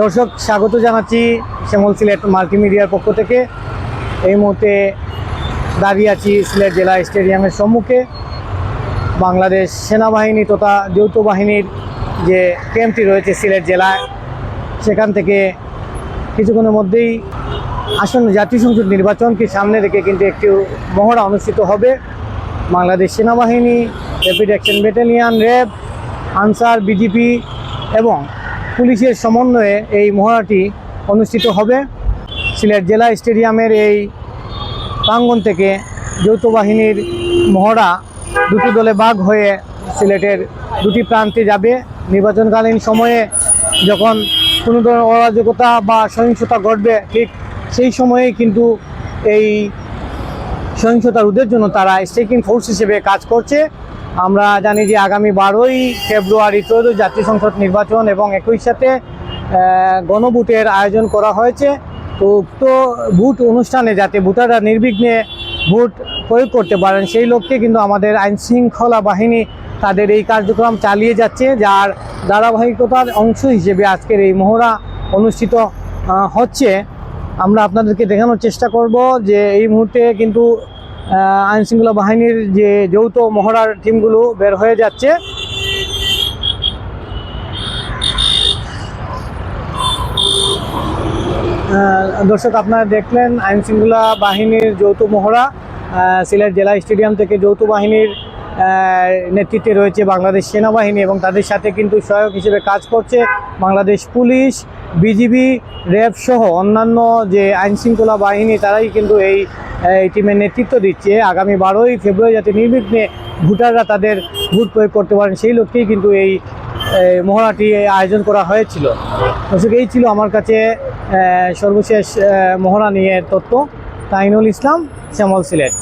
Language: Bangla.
দর্শক, স্বাগত জানাচ্ছি শ্যামল সিলেট মাল্টিমিডিয়ার পক্ষ থেকে। এই মুহূর্তে দাঁড়িয়ে আছি সিলেট জেলা স্টেডিয়ামের সম্মুখে। বাংলাদেশ সেনাবাহিনী তথা যৌথ বাহিনীর যে ক্যাম্পটি রয়েছে সিলেট জেলায় সেখান থেকে কিছুক্ষণের মধ্যেই আসন্ন জাতীয় সংসদ নির্বাচনকে সামনে রেখে কিন্তু একটি মহড়া অনুষ্ঠিত হবে। বাংলাদেশ সেনাবাহিনী, rapid action battalion, RAB, Ansar, BGP এবং পুলিশের সমন্বয়ে এই মহড়াটি অনুষ্ঠিত হবে। সিলেট জেলা স্টেডিয়ামের এই প্রাঙ্গন থেকে যৌথ বাহিনীর মহড়া দুটি দলে ভাগ হয়ে সিলেটের দুটি প্রান্তে যাবে। নির্বাচনকালীন সময়ে যখন কোনো ধরনের অরাজকতা বা সহিংসতা ঘটবে, ঠিক সেই সময়ে কিন্তু এই সহিংসতা রোধের জন্য তারা স্ট্রাইকিং ফোর্স হিসেবে কাজ করছে। আমরা জানি যে আগামী বারোই ফেব্রুয়ারি চৌদ্দ জাতীয় সংসদ নির্বাচন এবং একই সাথে গণভোটের আয়োজন করা হয়েছে। তো উক্ত ভোট অনুষ্ঠানে যাতে ভোটাররা নির্বিঘ্নে ভোট প্রয়োগ করতে পারেন, সেই লক্ষ্যে কিন্তু আমাদের আইন শৃঙ্খলা বাহিনী তাদের এই কার্যক্রম চালিয়ে যাচ্ছে, যার ধারাবাহিকতার অংশ হিসেবে আজকের এই মহড়া অনুষ্ঠিত হচ্ছে। আমরা আপনাদেরকে দেখানোর চেষ্টা করব যে এই মুহূর্তে কিন্তু আইনশৃঙ্খলা বাহিনীর যে যৌথ মহড়ার টিমগুলো বের হয়ে যাচ্ছে। দর্শক, আপনারা দেখলেন আইনশৃঙ্খলা বাহিনীর যৌথ মহড়া। সিলেট জেলা স্টেডিয়াম থেকে যৌথ বাহিনীর নেতৃত্বে রয়েছে বাংলাদেশ সেনাবাহিনী এবং তাদের সাথে কিন্তু সহায়ক হিসেবে কাজ করছে বাংলাদেশ পুলিশ, বিজিবি, র্যাব সহ অন্যান্য যে আইনশৃঙ্খলা বাহিনী, তারাই কিন্তু এই এই টিমের নেতৃত্ব দিচ্ছে। আগামী বারোই ফেব্রুয়ারি যাতে নির্বিঘ্নে ভোটাররা তাদের ভোট প্রয়োগ করতে পারেন, সেই লক্ষ্যেই কিন্তু এই মহড়াটি আয়োজন করা হয়েছিল। দর্শক, এই ছিল আমার কাছে সর্বশেষ মহড়া নিয়ে তথ্য। তাইনুল ইসলাম, শ্যামল সিলেট।